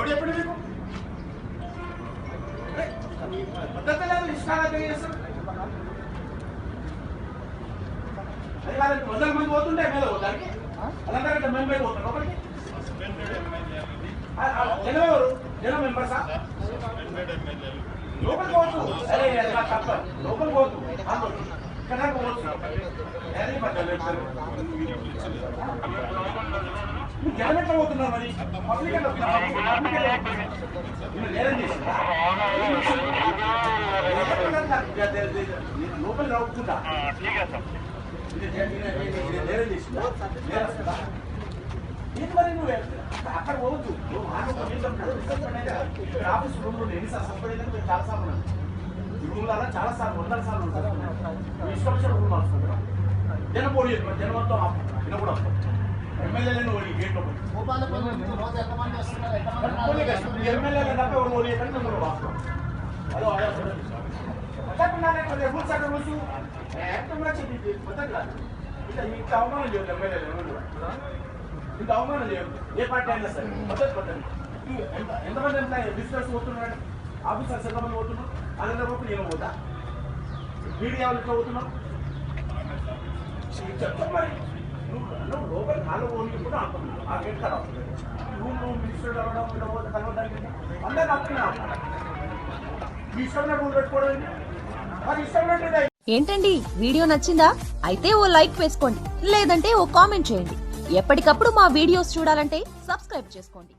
ఎవడు చెప్పండి మీకు? పద్ధతి లేదు ఇష్టాలు చేస్తారు అది కాదండి వందల మంది పోతుంటే మీద పోతానికి? అలాంటి మేము పోయి పోతాం ఒకరికి జనవరు జన మెంబర్సా? లోపలికి పోవచ్చు అరే అది నాకు తప్ప. లోపలికి పోవచ్చు ఇక్కడ పోవచ్చు. నువ్వు జనం ఎట్లా పోతున్నావు మరి. పబ్లిక్? లోపల నవ్వుకుంటా ఇది మరి నువ్వు? అక్కడ పోవద్దు. ఆఫీస్ రూమ్లో ఎన్నిసార్లు మీరు చాలా సార్లు ఉన్నారు. ఈ రూమ్లో చాలా సార్లు వందల సార్లు ఉంటారు. ఇష్టం రూమ్ వస్తుంది జనం పోటీ చెప్పారు జనం మొత్తం ఆపుతున్నారు. జనం కూడా వస్తారు ఎమ్మెల్యేలు నువ్వు ఈ గేట్లో ఎమ్మెల్యేలు తప్ప ఎవరు చెప్పినానే కొద్దిగా రూల్స్ అక్కడ రూల్స్ ఎంత కూడా చెప్పి కొత్తది కాదు. ఇట్లా ఇంత అవమానం చేయదు ఎమ్మెల్యేలు. ఇంత అవమానం చేయదు ఏ పార్టీ అయినా సరే పద్ధతి పద్ధతి. ఎంతమంది ఎంత బిజినెస్ పోతున్నాడు ఆఫీసర్స్ ఎంతమంది పోతున్నారు? పోతే నేను పోతా. మీడియా వాళ్ళు ఈ చెప్తా మరి. లోపల ఓన్లీ కూడా అంటున్నావు ఆ గేట్ కాడ నువ్వు నువ్వు మినిస్టర్ అవ్వడం ఇక్కడ పోతే కలవడానికి అందరూ అంటున్నావు మీ ఇష్టం రూల్ పెట్టుకోవడం మరి ఇష్టం ఏంటండి? వీడియో నచ్చిందా? అయితే ఓ లైక్ వేసుకోండి. లేదంటే ఓ కామెంట్ చేయండి. ఎప్పటికప్పుడు మా వీడియోస్ చూడాలంటే సబ్స్క్రైబ్ చేసుకోండి.